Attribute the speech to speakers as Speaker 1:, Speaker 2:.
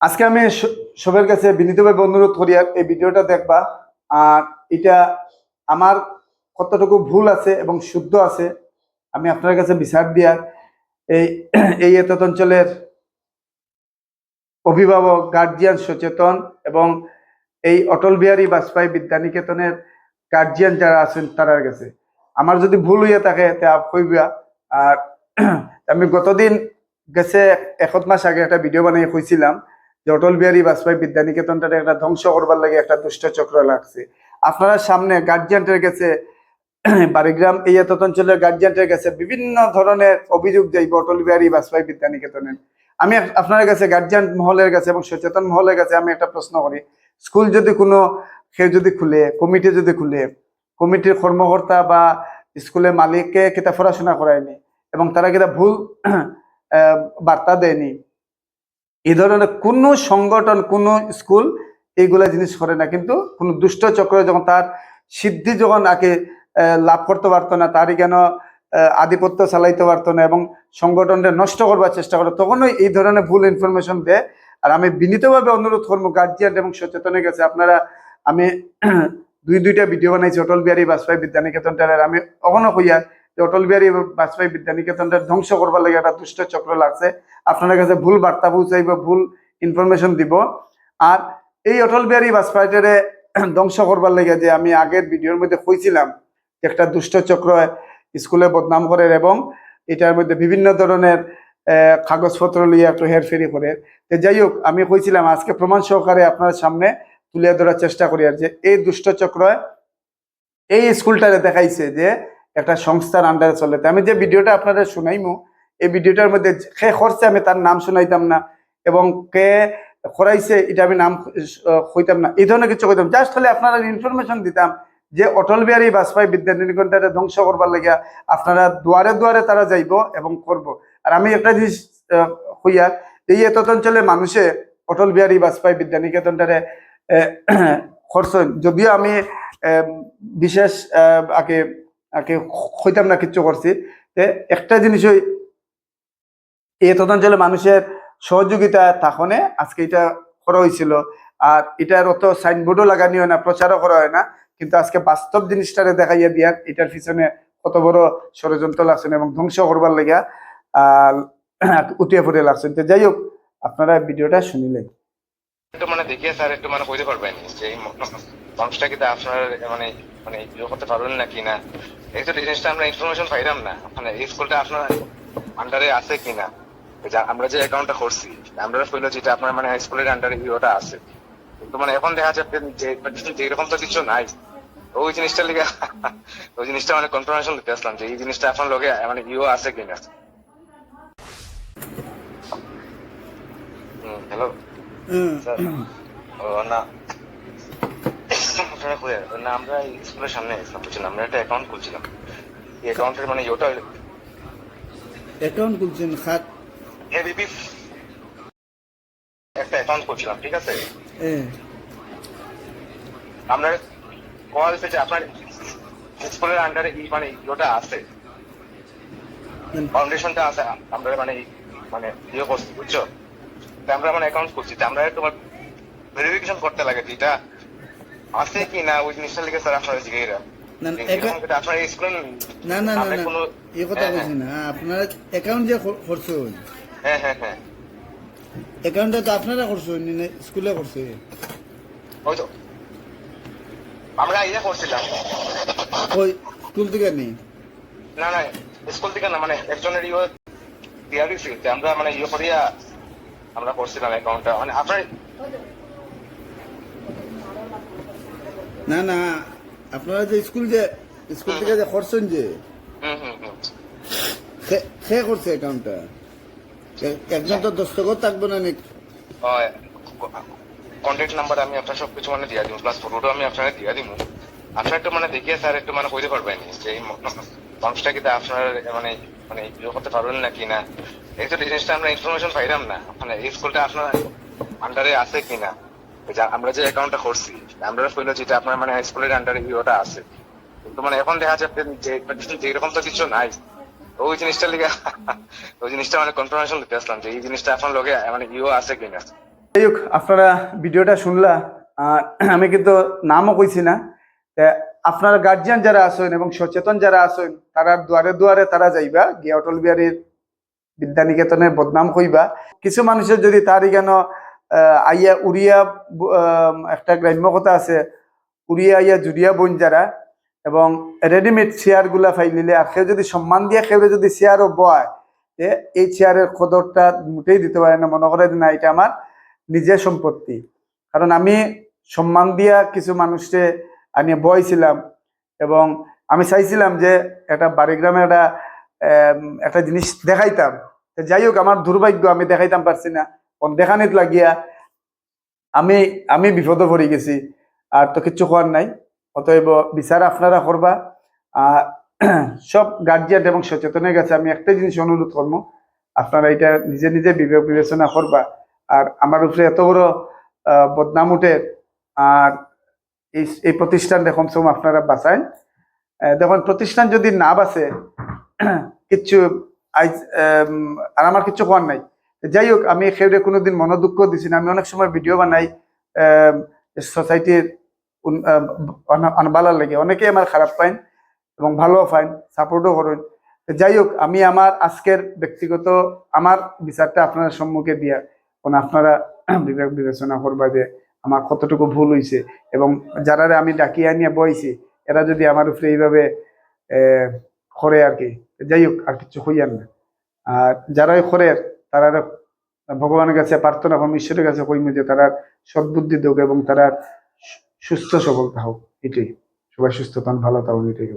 Speaker 1: আজকে আমি সবার কাছে বিনীতভাবে অনুরোধ করি, এই ভিডিওটা দেখবা। আর এটা আমার কতটুকু ভুল আছে এবং শুদ্ধ আছে, আমি আপনার কাছে বিচার দিয়ার। এই এই এতত অঞ্চলের অভিভাবক গার্জিয়ান সচেতন এবং এই অটল বিহারী বাজপেয়ী বিদ্যানিকেতনের গার্জিয়ান যারা আছেন তারার কাছে। আমার যদি ভুল হইয়া থাকে, তা কইবা আর আমি গতদিন গেছে একত মাস আগে একটা ভিডিও বানিয়ে কইছিলাম যে অটল বিহারী বাজপেয়ী বিদ্যানিকেতনটা একটা ধ্বংস করবার লাগে একটা দুষ্ট চক্র লাগছে। আপনারা সামনে গার্জিয়ানদের কাছে বাড়িগ্রাম এই এত অঞ্চলের গার্জিয়ানদের কাছে বিভিন্ন ধরনের অভিযোগ যাইব অটল বিহারী বাজপেয়ী বিদ্যানিকেতনের। আমি আপনার কাছে গার্জিয়ান মহলের কাছে এবং সচেতন মহলের কাছে আমি একটা প্রশ্ন করি। স্কুল যদি কোনো কেউ যদি খুলে, কমিটি যদি খুলে, কমিটির কর্মকর্তা বা স্কুলের মালিককে কিতা পড়াশোনা করায়নি এবং তারা কিতা ভুল বার্তা দেয়নি এই ধরনের কোনো সংগঠন, কোনো স্কুল এইগুলা জিনিস করে না। কিন্তু কোনো দুষ্ট চক্র যখন তার সিদ্ধি যখন আগে লাভ করতে পারতো না, তারই কেন আধিপত্য চালাইতে পারতো না এবং সংগঠনটা নষ্ট করবার চেষ্টা করে, তখনই এই ধরনের ভুল ইনফরমেশন দেয়। আর আমি বিনীতভাবে অনুরোধ করব গার্জিয়ান এবং সচেতনের কাছে আপনারা, আমি দুই দুইটা ভিডিও বানাইছি, অটল বিহারী বাজপেয়ী বিদ্যানিকেতনটার আমি কখনো কইয়া যে অটল বিহারী বাজপেয়ী বিদ্যানিকেতনটা ধ্বংস করবার লাগে একটা দুষ্ট চক্র লাগছে। আপনার কাছে ভুল বার্তা পৌঁছাইব, ভুল ইনফরমেশন দিব। আর এই অটল বিহারী বাজপেয়ীটারে ধ্বংস করবার লাগে যে আমি আগের ভিডিওর মধ্যে কইছিলাম একটা দুষ্ট চক্র স্কুলে বদনাম করে এবং এটার মধ্যে বিভিন্ন ধরনের কাগজপত্র লিয়ে একটু হেরফেরি করে। তো যাই হোক, আমি কইছিলাম আজকে প্রমাণ সহকারে আপনার সামনে তুলে ধরার চেষ্টা করি আর যে এই দুষ্ট চক্র এই স্কুলটারে দেখাইছে যে একটা সংস্থার আন্ডারে চলে। আমি যে ভিডিওটা আপনাদের শুনাইমু এই ভিডিওটার মধ্যে কে করছে আমি তার নাম শুনাইতাম না এবং কে করাইছে এটা আমি নাম আহ, কইতাম না এই ধরনের কিছু কইতাম। জাস্ট খালি আপনারা ইনফরমেশন দিতাম যে অটল বিহারী বাজপেয়ী বিদ্যানিকেতনটারে ধ্বংস করবার লাগিয়া আপনারা দুয়ারে দুয়ারে তারা যাইব এবং করব। আর আমি একটা জিনিস হইয়া এই এত অঞ্চলে মানুষে অটল বিহারী বাজপেয়ী বিদ্যানিকেতনটারে আহ, করছেন যদিও আমি বিশেষ আগে হইতাম না কিচ্ছু করছি। একটা জিনিস ওই এই তদঞ্চলে মানুষের সহযোগিতা থাকনে আজকে এটা করা হয়েছিল আর এটার অত সাইনবোর্ডও লাগানি হয় না, প্রচারও করা হয় না। কিন্তু আজকে বাস্তব জিনিসটারে দেখাইয়া দিয়ার, এটার পিছনে কত বড় ষড়যন্ত্র লাগছেন এবং ধ্বংস করবার লাগিয়া উঠিয়ে পড়ে লাগছেন তো যাই হোক, আপনারা ভিডিওটা শুনিলেন।
Speaker 2: একটু মানে দেখিয়ে স্যার, একটু মানে কইতে পারবেন যে এই মানুষটা কি আপনার মানে মানে ইয়ে করতে পারবেন না কি না? এই তো জিনিসটা আমরা ইনফরমেশন পাইলাম না। মানে এই স্কুলটা আপনার আন্ডারে আছে কিনা আমরা যে অ্যাকাউন্টটা করছি, আমরা কইলো যেটা আপনার মানে স্কুলের আন্ডারে ইয়েটা আছে। কিন্তু মানে এখন দেখা যাচ্ছে যে এরকম তো কিছু নাই। ওই জিনিসটা লিগে ওই জিনিসটা মানে কনফার্মেশন দিতে আসলাম যে এই জিনিসটা আপনার লগে মানে ইও আছে কিনা হ্যালো স্যার না। না আমরা স্কুলের সামনে এসেছিলাম বুঝছেন আমরা একটা অ্যাকাউন্ট খুলছিলাম। এই অ্যাকাউন্টের মানে ইয়েটা
Speaker 3: অ্যাকাউন্ট খুলছেন খাত
Speaker 2: এবিপি একটা অ্যাকাউন্ট খুলছিলাম ঠিক আছে?
Speaker 3: এ।
Speaker 2: আমরা কল যে আপনার স্কুলের আন্ডারে এই মানে ইয়েটা আছে। ফাউন্ডেশনটা আছে আমরা মানে মানে ইয়ে করছি বুঝছ? আমরা মানে অ্যাকাউন্ট করছি আমরা তোমার ভেরিফিকেশন করতে লাগে আছে কি না ওই জিনিসটা লিখে স্যার আপনারা
Speaker 3: না,
Speaker 2: স্কুল
Speaker 3: না না না
Speaker 2: আমরা
Speaker 3: না
Speaker 2: কোনো-
Speaker 3: এই কথা
Speaker 2: হ্যাঁ,
Speaker 3: বলছি না আপনারা অ্যাকাউন্ট যে কর-
Speaker 2: হ্যাঁ হ্যাঁ হ্যাঁ।
Speaker 3: অ্যাকাউন্টটা তো আপনারা করছেন স্কুলে করছে
Speaker 2: ওই তো। আমরা ইয়ে করছিলাম
Speaker 3: ওই স্কুল থেকে নেই?
Speaker 2: না না স্কুল থেকে না মানে একজনের ইয়ে দিয়া দিছি আমরা মানে ইয়ে করিয়া আমরা করছিলাম অ্যাকাউন্টটা মানে আপনার
Speaker 3: না না আপনারা যে স্কুল যে স্কুল থেকে যে করছেন যে সে- করছে অ্যাকাউন্টটা একজন তো দস্তখত থাকব না নাকি?
Speaker 2: কন্ট্যাক্ট নাম্বার আমি আপনার সব কিছু মানে দিয়া দিব প্লাস ফটোটা আমি আপনাকে দিয়া দিব। আপনার একটু মানে দেখিয়ে স্যার একটু মানে কইতে পারবেন যে এই মানুষটা কি আপনার মানে মানে ইয়ে করতে পারবেন না? কিনা এই তো জিনিসটা আমরা ইনফরমেশন পাইলাম না। মানে এই স্কুলটা আপনার আন্ডারে আছে কিনা? আমরা যে অ্যাকাউন্টটা করছি, আমরা যেটা আপনার মানে স্কুলের আন্ডারে আছে। কিন্তু মানে এখন দেখা যাচ্ছে যে তো কিছু নাই। ওই জিনিসটা ওই জিনিসটা মানে কনফার্মেশন দিতে আসলাম যে এই জিনিসটা আপনার মানে আছে কিনা।
Speaker 1: যাই হোক, আপনারা ভিডিওটা শুনলা। আমি কিন্তু নামও কইছি না। আপনারা গার্জিয়ান যারা আছেন এবং সচেতন যারা আছেন, তারা দুয়ারে দুয়ারে তারা যাইবা। গিয়া অটল বিহারীর বিদ্যানিকেতনের বদনাম কইবা কিছু মানুষের যদি তার কেন আইয়া উড়িয়া একটা গ্রাম্য কথা আছে, উড়িয়া আইয়া জুড়িয়া বোন যারা এবং রেডিমেড চেয়ারগুলা ফাইলিলে আর কেউ যদি সম্মান দিয়া কেউ যদি চেয়ারও বয় যে এই চেয়ারের কদরটা মোটেই দিতে পারে না। মনে করে না, এটা আমার নিজের সম্পত্তি। কারণ আমি সম্মান দিয়া কিছু মানুষকে আনিয়ে বইছিলাম এবং আমি চাইছিলাম যে একটা বাড়িগ্রামে একটা একটা জিনিস দেখাইতাম। যাই হোক আমার দুর্ভাগ্য আমি দেখাইতাম পারছি না। দেখানিত লাগিয়া আমি আমি বিপদে পড়ে গেছি। আর তো কিচ্ছু করার নাই। অতএব বিচার আপনারা করবা। আর সব গার্জিয়ান এবং সচেতনের কাছে আমি একটা জিনিস অনুরোধ করব আপনারা এটা নিজে নিজে বিবেক বিবেচনা করবা। আর আমার উপরে এত বড় বদনাম উঠে আর এই এই প্রতিষ্ঠান দেখুন সব আপনারা আহ, দেখুন প্রতিষ্ঠান যদি না বাঁচে কিচ্ছু আর আমার কিচ্ছু করার নাই। যাই হোক, আমি সেউরে কোনোদিন মনোদুঃখ দিছি না। আমি অনেক সময় ভিডিও বানাই সোসাইটির আনবালার লাগে। অনেকেই আমার খারাপ পাইন এবং ভালো পাইন সাপোর্টও করেন। যাই হোক, আমি আমার আজকের ব্যক্তিগত আমার বিচারটা আপনার সম্মুখে দিয়া কোন আপনারা বিবেক বিবেচনা করবা যে আমার কতটুকু ভুল হয়েছে এবং যারা আমি ডাকিয়ে আনিয়ে বইছি, এরা যদি আমার উপরে এইভাবে করে আর কি। যাই হোক, আর কিছু হইয়ার না। আর যারাই করে তারা ভগবানের কাছে প্রার্থনা করব ঈশ্বরের কাছে কইমু যে তারা সদ্বুদ্ধি দেখ এবং তারা সুস্থ সবল হোক এটাই। সবাই সুস্থ তখন ভালো থাকুন, এটাই